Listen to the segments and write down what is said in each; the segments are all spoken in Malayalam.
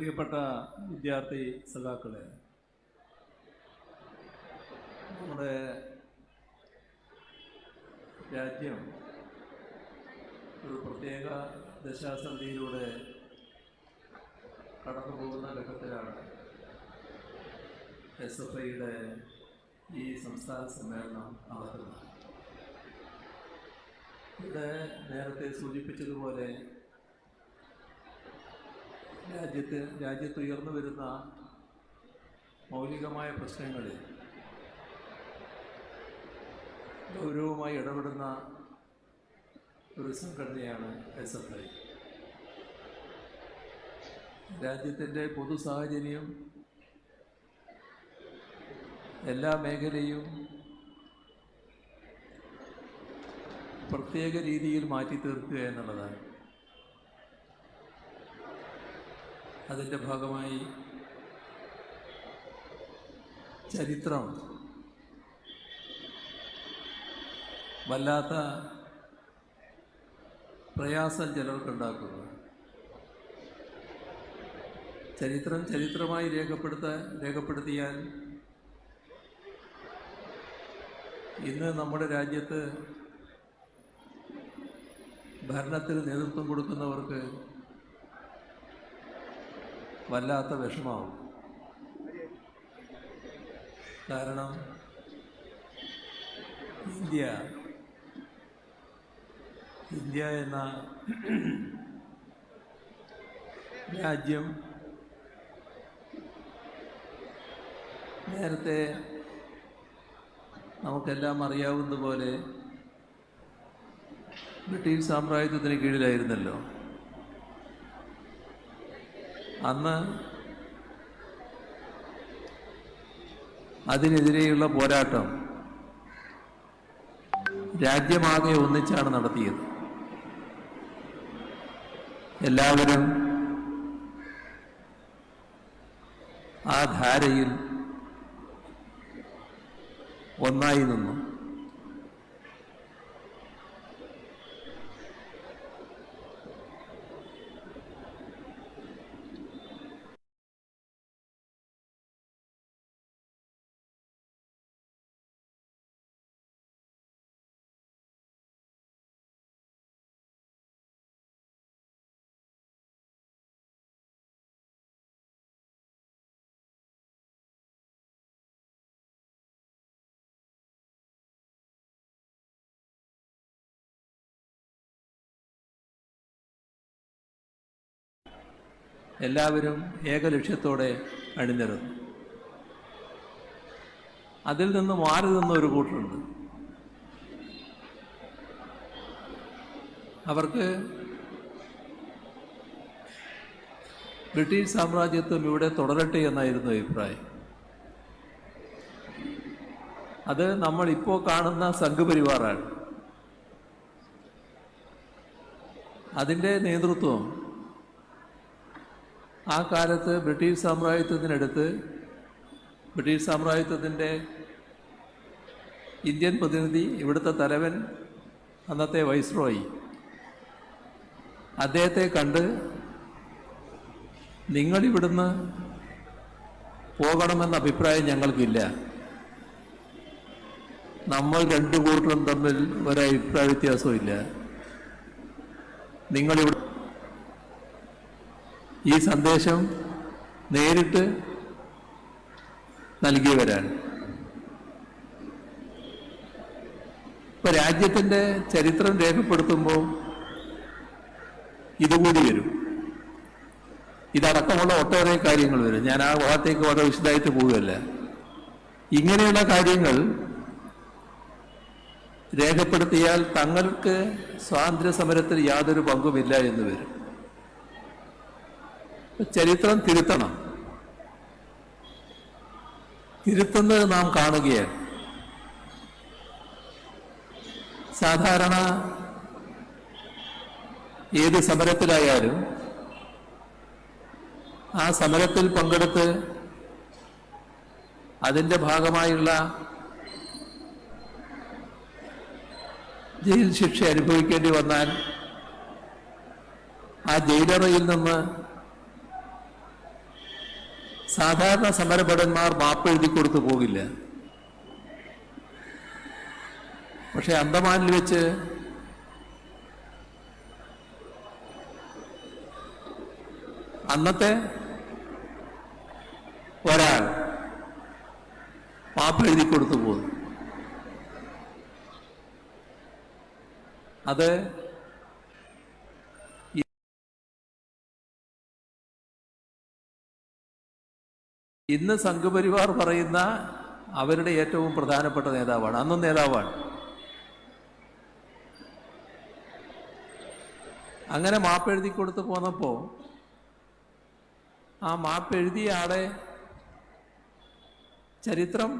പ്രിയപ്പെട്ട വിദ്യാർത്ഥി സഖാക്കളെ നമ്മുടെ രാജ്യം ഒരു പ്രത്യേക ദശാസന്ധിയിലൂടെ കടന്നു പോകുന്ന ഘട്ടത്തിലാണ് എസ് എഫ് ഐയുടെ ഈ സംസ്ഥാന സമ്മേളനം നടക്കുന്നത്. ഇവിടെ നേരത്തെ സൂചിപ്പിച്ചതുപോലെ രാജ്യത്ത് രാജ്യത്ത് ഉയർന്നു വരുന്ന മൗലികമായ പ്രശ്നങ്ങളിൽ ഗൗരവമായി ഇടപെടുന്ന ഒരു സംഘടനയാണ് എസ് എഫ് ഐ രാജ്യത്തിന്റെ പൊതു സാഹചര്യം എല്ലാ മേഖലയും പ്രത്യേക രീതിയിൽ മാറ്റി തീർക്കുക എന്നുള്ളതാണ്. അതിന്റെ ഭാഗമായി ചരിത്രം. വല്ലാത്ത പ്രയാസം ചിലർക്കുണ്ടാക്കുന്നു. ചരിത്രം ചരിത്രമായി രേഖപ്പെടുത്താൻ രേഖപ്പെടുത്തിയാൽ ഇന്ന് നമ്മുടെ രാജ്യത്ത് ഭരണത്തിന് നേതൃത്വം കൊടുക്കുന്നവർക്ക് വല്ലാത്ത വിഷമാവും കാരണം ഇന്ത്യ ഇന്ത്യ എന്ന രാജ്യം നേരത്തെ നമുക്കെല്ലാം അറിയാവുന്ന പോലെ ബ്രിട്ടീഷ് സാമ്രാജ്യത്തിന് കീഴിലായിരുന്നല്ലോ. അന്ന് അതിനെതിരെയുള്ള പോരാട്ടം രാജ്യമാകെ ഒന്നിച്ചാണ് നടത്തിയത്. എല്ലാവരും ആ ധാരയിൽ ഒന്നായി നിന്നു. എല്ലാവരും ഏക ലക്ഷ്യത്തോടെ അണിനിരന്നു. അതിൽ നിന്ന് മാറി നിന്ന ഒരു കൂട്ടരുണ്ട്? അവർക്ക് ബ്രിട്ടീഷ് സാമ്രാജ്യത്വം ഇവിടെ തുടരട്ടെ എന്നായിരുന്നു അഭിപ്രായം. അത് നമ്മൾ ഇപ്പോൾ കാണുന്ന സംഘപരിവാറാണ്. അതിന്റെ നേതൃത്വം ആ കാലത്ത് ബ്രിട്ടീഷ് സാമ്രാജ്യത്വത്തിനടുത്ത് ബ്രിട്ടീഷ് സാമ്രാജ്യത്വത്തിന്റെ ഇന്ത്യൻ പ്രതിനിധി ഇവിടുത്തെ തലവൻ അന്നത്തെ വൈസ്രോയി. അദ്ദേഹത്തെ കണ്ട് നിങ്ങളിവിടുന്ന് പോകണമെന്ന അഭിപ്രായം ഞങ്ങൾക്കില്ല. നമ്മൾ രണ്ടു കൂട്ടരും തമ്മിൽ ഒരഭിപ്രായ വ്യത്യാസവും ഇല്ല നിങ്ങളിവിടെ ഈ സന്ദേശം നേരിട്ട് നൽകിയവരാണ്. ഇപ്പൊ രാജ്യത്തിന്റെ ചരിത്രം രേഖപ്പെടുത്തുമ്പോൾ ഇതുകൂടി വരും. ഇതടക്കമുള്ള ഒട്ടേറെ കാര്യങ്ങൾ വരും. ഞാൻ ആ ഭാഗത്തേക്ക് വളരെ വിശദമായിട്ട് പോവുകയല്ല. ഇങ്ങനെയുള്ള കാര്യങ്ങൾ രേഖപ്പെടുത്തിയാൽ തങ്ങൾക്ക് സ്വാതന്ത്ര്യ സമരത്തിൽ യാതൊരു പങ്കുമില്ല എന്ന് വരും. ചരിത്രം തിരുത്തണം. തിരുത്തുന്നത് നാം കാണുകയാണ്. സാധാരണ ഏത് സമരത്തിലായാലും ആ സമരത്തിൽ പങ്കെടുത്ത് അതിന്റെ ഭാഗമായുള്ള ജയിൽ ശിക്ഷ അനുഭവിക്കേണ്ടി വന്നാൽ ആ ജയിലറയിൽ നിന്ന് സാധാരണ സമരഭടന്മാർ മാപ്പ് എഴുതി കൊടുത്തു പോകില്ല പക്ഷെ അന്തമാനിൽ വെച്ച് അന്നത്തെ ഒരാൾ മാപ്പ് എഴുതി കൊടുത്തു പോകും അത് ഇന്ന് സംഘപരിവാർ പറയുന്ന അവരുടെ ഏറ്റവും പ്രധാനപ്പെട്ട നേതാവാണ്. അന്നും നേതാവാണ്. അങ്ങനെ മാപ്പ് എഴുതി കൊടുത്തു പോന്നപ്പോൾ ആ മാപ്പ് എഴുതിയ ആളെ ചരിത്രം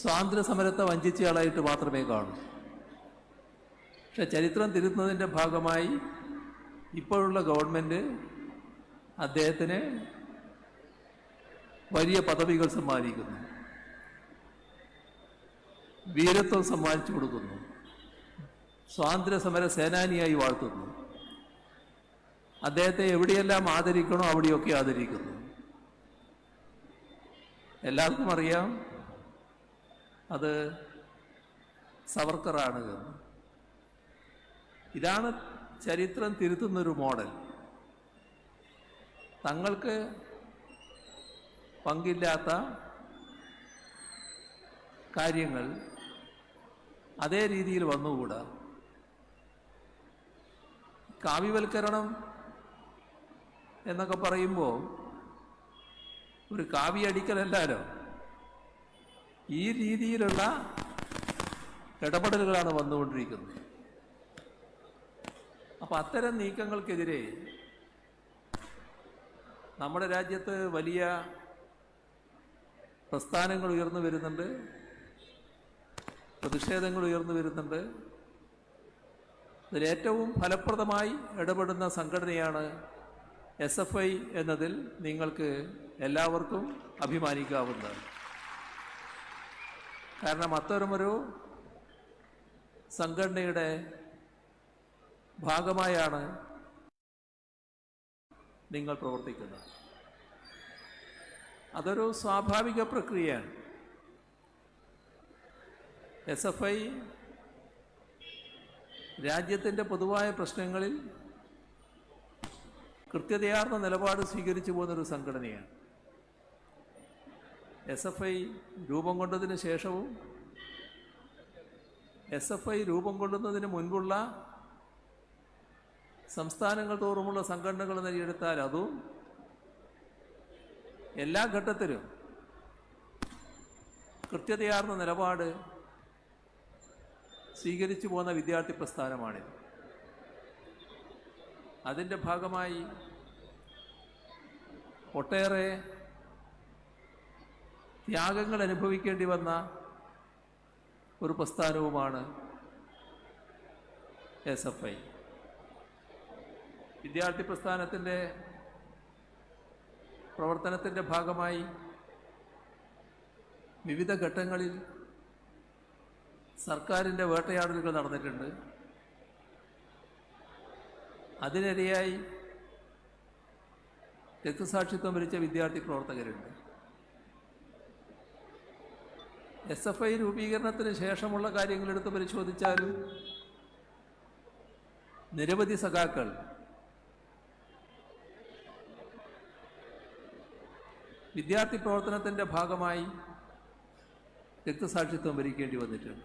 സ്വാതന്ത്ര്യ സമരത്തെ വഞ്ചിച്ചയാളായിട്ട് മാത്രമേ കാണൂ. പക്ഷെ ചരിത്രം തിരുത്തുന്നതിന്റെ ഭാഗമായി ഇപ്പോഴുള്ള ഗവൺമെന്റ് അദ്ദേഹത്തിന് വലിയ പദവികൾ സമ്മാനിക്കുന്നു. വീരത്വം സമ്മാനിച്ചു കൊടുക്കുന്നു. സ്വാതന്ത്ര്യ സമര സേനാനിയായി വാഴ്ത്തുന്നു. അദ്ദേഹത്തെ എവിടെയെല്ലാം ആദരിക്കണോ അവിടെയൊക്കെ ആദരിക്കുന്നു. എല്ലാവർക്കും അറിയാം അത് സവർക്കറാണ് ഇതാണ് ചരിത്രം തിരുത്തുന്നൊരു മോഡൽ. തങ്ങൾക്ക് പങ്കില്ലാത്ത കാര്യങ്ങൾ അതേ രീതിയിൽ വന്നുകൂടാ. കാവ്യവൽക്കരണം എന്നൊക്കെ പറയുമ്പോൾ ഒരു കാവ്യ അടിക്കലല്ലാലോ ഈ രീതിയിലുള്ള ഇടപെടലുകളാണ് വന്നുകൊണ്ടിരിക്കുന്നത്. അപ്പൊ അത്തരം നീക്കങ്ങൾക്കെതിരെ നമ്മുടെ രാജ്യത്ത് വലിയ പ്രസ്ഥാനങ്ങൾ ഉയർന്നു വരുന്നുണ്ട്. പ്രതിഷേധങ്ങൾ ഉയർന്നു വരുന്നുണ്ട്. ഇതിലേറ്റവും ഫലപ്രദമായി ഇടപെടുന്ന സംഘടനയാണ് എസ് എഫ് ഐ എന്നതിൽ നിങ്ങൾക്ക് എല്ലാവർക്കും അഭിമാനിക്കാവുന്നതാണ്. കാരണം അത്തരമൊരു സംഘടനയുടെ ഭാഗമായാണ് നിങ്ങൾ പ്രവർത്തിക്കുന്നത്. അതൊരു സ്വാഭാവിക പ്രക്രിയയാണ്. എസ് എഫ് ഐ രാജ്യത്തിന്റെ പൊതുവായ പ്രശ്നങ്ങളിൽ കൃത്യതയാർന്ന നിലപാട് സ്വീകരിച്ചു പോകുന്നൊരു സംഘടനയാണ്. എസ് എഫ് ഐ രൂപം കൊണ്ടതിന് ശേഷവും എസ് എഫ് ഐ രൂപം കൊള്ളുന്നതിന് മുൻപുള്ള സംസ്ഥാനങ്ങൾ തോറുമുള്ള സംഘടനകൾ നേടിയെടുത്താൽ അതും എല്ലാ ഘട്ടത്തിലും കൃത്യതയാർന്ന നിലപാട് സ്വീകരിച്ചു പോകുന്ന വിദ്യാർത്ഥി പ്രസ്ഥാനമാണിത്. അതിന്റെ ഭാഗമായി ഒട്ടേറെ ത്യാഗങ്ങൾ അനുഭവിക്കേണ്ടി വന്ന ഒരു പ്രസ്ഥാനവുമാണ് എസ് എഫ് ഐ. വിദ്യാർത്ഥി പ്രസ്ഥാനത്തിന്റെ പ്രവർത്തനത്തിന്റെ ഭാഗമായി വിവിധ ഘട്ടങ്ങളിൽ സർക്കാരിന്റെ വേട്ടയാടലുകൾ നടന്നിട്ടുണ്ട്. അതിനിരയായി രക്തസാക്ഷിത്വം വരിച്ച വിദ്യാർത്ഥി പ്രവർത്തകരുണ്ട്. എസ് എഫ് ഐ രൂപീകരണത്തിന് ശേഷമുള്ള കാര്യങ്ങളെടുത്ത് പരിശോധിച്ചാലും നിരവധി സഖാക്കൾ വിദ്യാർത്ഥി പ്രവർത്തനത്തിന്റെ ഭാഗമായി രക്തസാക്ഷിത്വം വരിക്കേണ്ടി വന്നിട്ടുണ്ട്.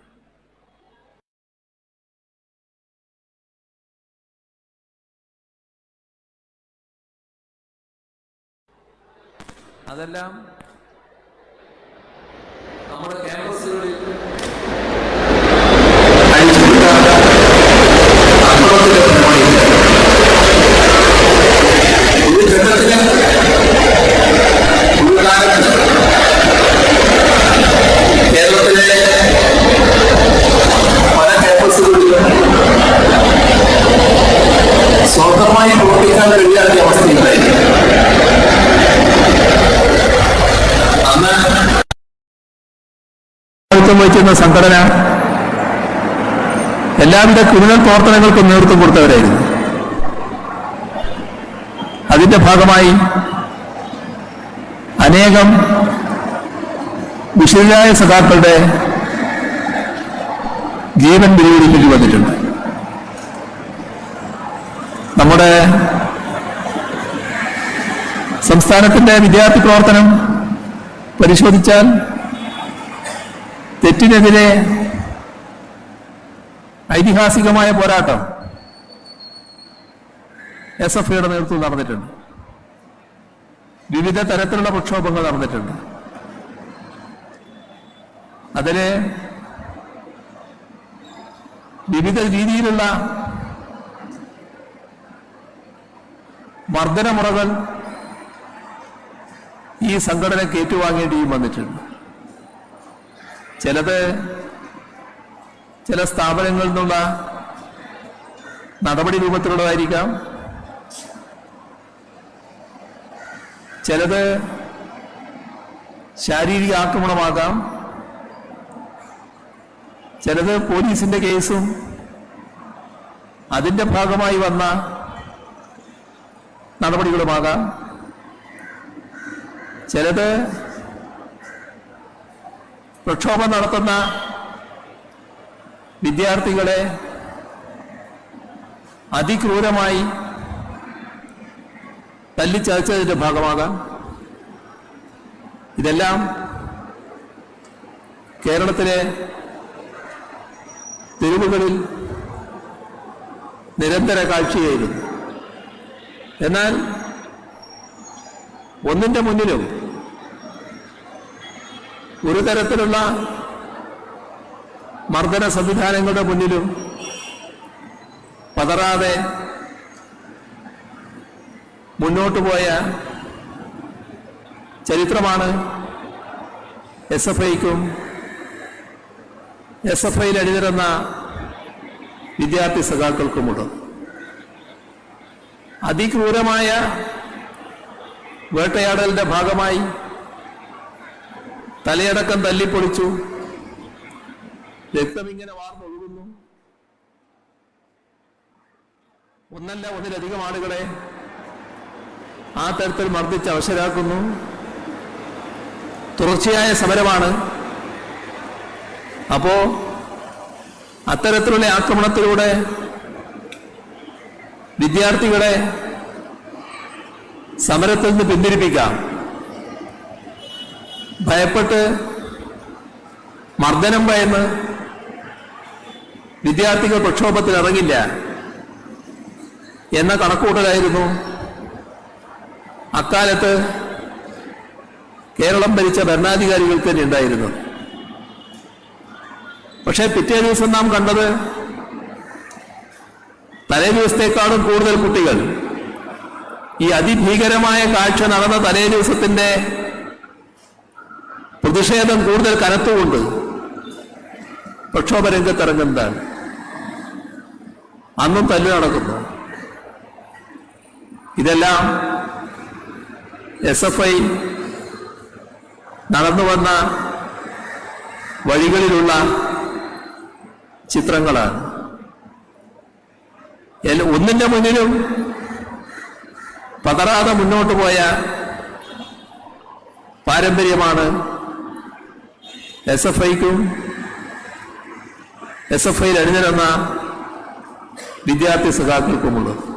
അതെല്ലാം നമ്മുടെ ക്യാമ്പസുകളിൽ കേരളത്തിലെ പല ക്യാമ്പസുകളിലും സ്വന്തമായി പ്രവർത്തിക്കാൻ കഴിയാത്ത അവസ്ഥയുണ്ടായി അന്ന് നേതൃത്വം വഹിച്ചിരുന്ന സംഘടന എല്ലാവിധ ക്രിമിനൽ പ്രവർത്തനങ്ങൾക്കും നേതൃത്വം കൊടുത്തവരായിരുന്നു. അതിന്റെ ഭാഗമായി അനേകം വിശുദ്ധരായ സഖാക്കളുടെ ജീവൻ വെല്ലുവിളിക്കേണ്ടി വന്നിട്ടുണ്ട്. നമ്മുടെ സംസ്ഥാനത്തിന്റെ വിദ്യാർത്ഥി പ്രവർത്തനം പരിശോധിച്ചാൽ തെറ്റിനെതിരെ ഐതിഹാസികമായ പോരാട്ടം എസ് എഫ് ഐയുടെ നേതൃത്വം നടന്നിട്ടുണ്ട്. വിവിധ തരത്തിലുള്ള പ്രക്ഷോഭങ്ങൾ നടന്നിട്ടുണ്ട്. അതിൽ വിവിധ രീതിയിലുള്ള മർദ്ദനമുറകൾ ഈ സംഘടനയ്ക്ക് ഏറ്റുവാങ്ങേണ്ടിയും വന്നിട്ടുണ്ട്. ചിലത് ചില സ്ഥാപനങ്ങളിൽ നിന്നുള്ള നടപടി രൂപത്തിലുള്ളതായിരിക്കാം. ചിലത് ശാരീരിക ആക്രമണമാകാം. ചിലത് പോലീസിന്റെ കേസും അതിന്റെ ഭാഗമായി വന്ന നടപടികളുമാകാം. ചിലത് പ്രക്ഷോഭം നടത്തുന്ന വിദ്യാർത്ഥികളെ അതിക്രൂരമായി തല്ലിച്ചതച്ചതിന്റെ ഭാഗമാകാം. ഇതെല്ലാം കേരളത്തിലെ തെരുവുകളിൽ നിരന്തര കാഴ്ചയായിരുന്നു. എന്നാൽ ഒന്നിന്റെ മുന്നിലും ഒരു തരത്തിലുള്ള മർദ്ദന സംവിധാനങ്ങളുടെ മുന്നിലും പതറാതെ മുന്നോട്ടു പോയ ചരിത്രമാണ് എസ് എഫ് ഐക്കും എസ് എഫ് ഐയിൽ അണിനിരന്ന വിദ്യാർത്ഥി സഖാക്കൾക്കുമുള്ളത്. അതിക്രൂരമായ വേട്ടയാടലിന്റെ ഭാഗമായി തലയടക്കം തല്ലിപ്പൊളിച്ചു. രക്തം ഇങ്ങനെ വാർന്നൊഴുകുന്നു. ഒന്നല്ല ഒന്നിലധികം ആളുകളെ ആ തരത്തിൽ മർദ്ദിച്ച് അവശരാക്കുന്നു. തുടർച്ചയായ സമരമാണ്. അപ്പോ അത്തരത്തിലുള്ള ആക്രമണത്തിലൂടെ വിദ്യാർത്ഥികളെ സമരത്തിൽ നിന്ന് പിന്തിരിപ്പിക്കാം. ഭയപ്പെട്ട് മർദ്ദനം ഭയന്ന് വിദ്യാർത്ഥികൾ പ്രക്ഷോഭത്തിൽ ഇറങ്ങില്ല എന്ന കണക്കൂട്ടലായിരുന്നു അക്കാലത്ത് കേരളം ഭരിച്ച ഭരണാധികാരികൾക്ക് തന്നെ ഉണ്ടായിരുന്നു പക്ഷേ പിറ്റേ ദിവസം നാം കണ്ടത് തലേ ദിവസത്തെക്കാളും കൂടുതൽ കുട്ടികൾ ഈ അതിഭീകരമായ കാഴ്ച നടന്ന തലേ ദിവസത്തിന്റെ പ്രതിഷേധം കൂടുതൽ കനത്തുകൊണ്ട് പ്രക്ഷോഭ രംഗത്തിറങ്ങുന്നതാണ് അന്നും തല്ലു നടക്കുന്നു. ഇതെല്ലാം എസ് എഫ് ഐ നടന്നു വന്ന വഴികളിലുള്ള ചിത്രങ്ങളാണ്. ഒന്നിന്റെ മുന്നിലും പതറാതെ മുന്നോട്ട് പോയ പാരമ്പര്യമാണ് എസ് എഫ് ഐക്കും എസ് എഫ് ഐയിൽ അണിനിരന്ന വിദ്യാർത്ഥി സഖാക്കൾക്കുമുള്ളത്